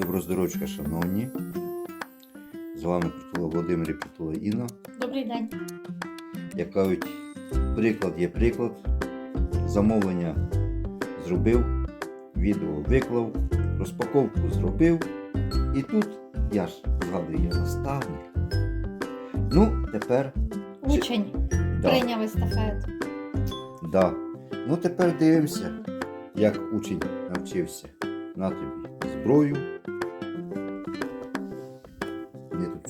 Доброздоровчка, шановні. З вами Притула Володимир і Притула Інна. Добрий день. Як кажуть, приклад є приклад. Замовлення зробив, відео виклав, розпаковку зробив. І тут я ж згадую, я наставник. Ну, тепер. Учень Да, прийняв естафету. да. Ну тепер дивимося, як учень навчився. На тобі зброю.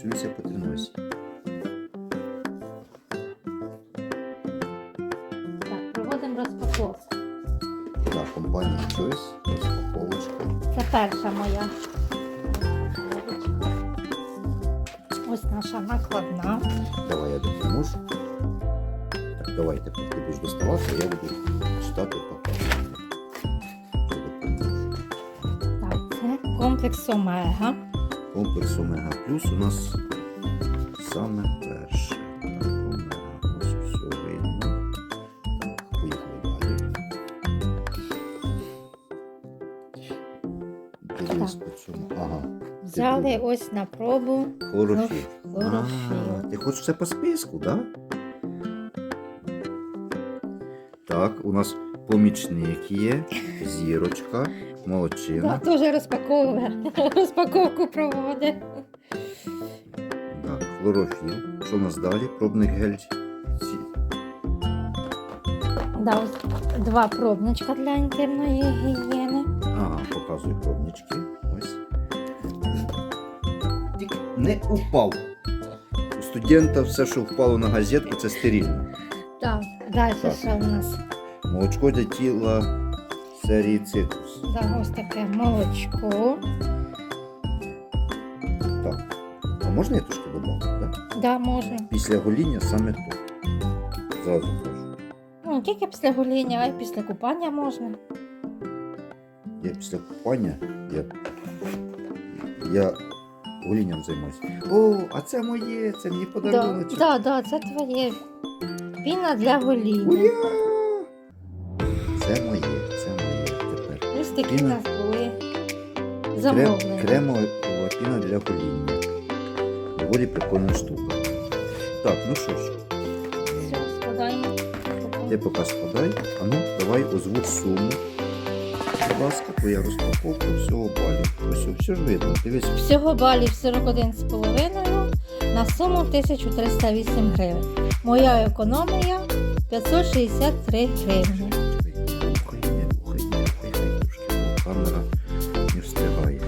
Чуюся по треносі. Так, проводимо розпаковку. Так, компанія Choice, розпаковочка. Це перша моя. Ось наша накладна. Давай я допоможу. Так, давай тепер ти будеш доставати, а я буду читати показувати. Так, це комплекс Омега. Комплекс Омега Плюс у нас саме перше. Так, Омега. Ось все видно. Так, поїхали далі. Дивись по цьому. Ага. Взяли ось на пробу Хлорофіл. хлорофіл. А, Ти хочеш все по списку, так? Так, у нас помічник є, зірочка, Да, молодчина. теж розпаковує. Розпаковку проводить. Так, хлорофіл. Що у нас далі? Пробний гель. Ці- Да, ось два пробничка для інтимної гігієни. Ага, показую пробнички. Ось. Тільки не упав. У студента все, що впало на газетку, це стерильно. Так, далі Так. що у нас? Молочко для тіла серії цитрус. Да, ось таке молочко. Так. А можна я трошки додати? Так? Да, можна. Після гоління саме то. Зразу кажу. Ну, не тільки після гоління, а й після купання можна. Я після купання я, я голінням займаюся. О, а це моє, це мені Да, подарунок. да, да, це твоє. Піна для гоління. Уя! Це моє Ось такі у нас були Крем, замовлення. кремова піна для гоління. Доволі прикольна штука. Так, ну що ж, Все, складаємо. ти поки складай, а ну давай озвуч суму. Будь ласка, твоя розпаковка всього балю. Ось все ж видно. Дивись, Всього балів 41,5 на суму 1308 гривень. Моя економія 563 гривні. Камера не встигає.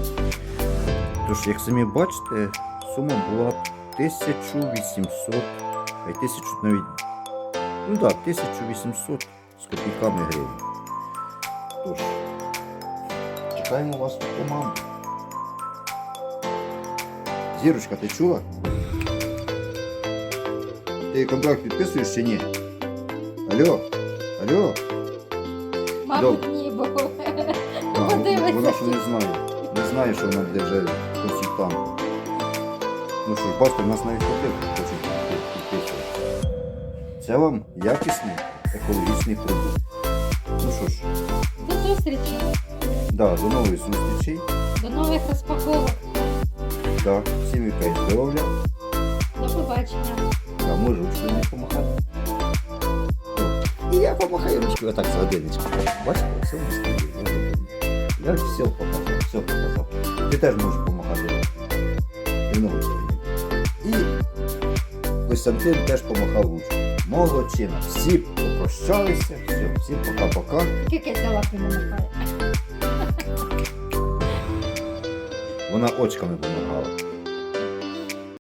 Тож, як самі бачите, сума була 1800, а й 1000 навіть, ну так, 1800 з копійками гривень. Тож, чекаємо вас в команду. Зірочка, ти чула? Ти контракт підписуєш чи ні? Алло? Алло? Мабуть, ні, бо А, Вона що не знає. Не знає, що вона буде вже консультантом. Ну що ж, бачите, в нас навіть коти хочуть підписуватися. Це вам якісний екологічний продукт. Ну що ж, до зустрічі, да, до нових зустрічей. до нових розпаковок. Да, всім віка і здоров'я. До побачення. Да, може ручкою не помахати. І я помахаю ручкою отак за годиночку. Бачите, все в є. Я все показав, все показав. Ти теж можеш ручкою. І І Костянтин теж помахав ручкою. Молодчина. Всі попрощалися. Все, всім пока-пока. Тільки лапи не махає. Вона очками помагала.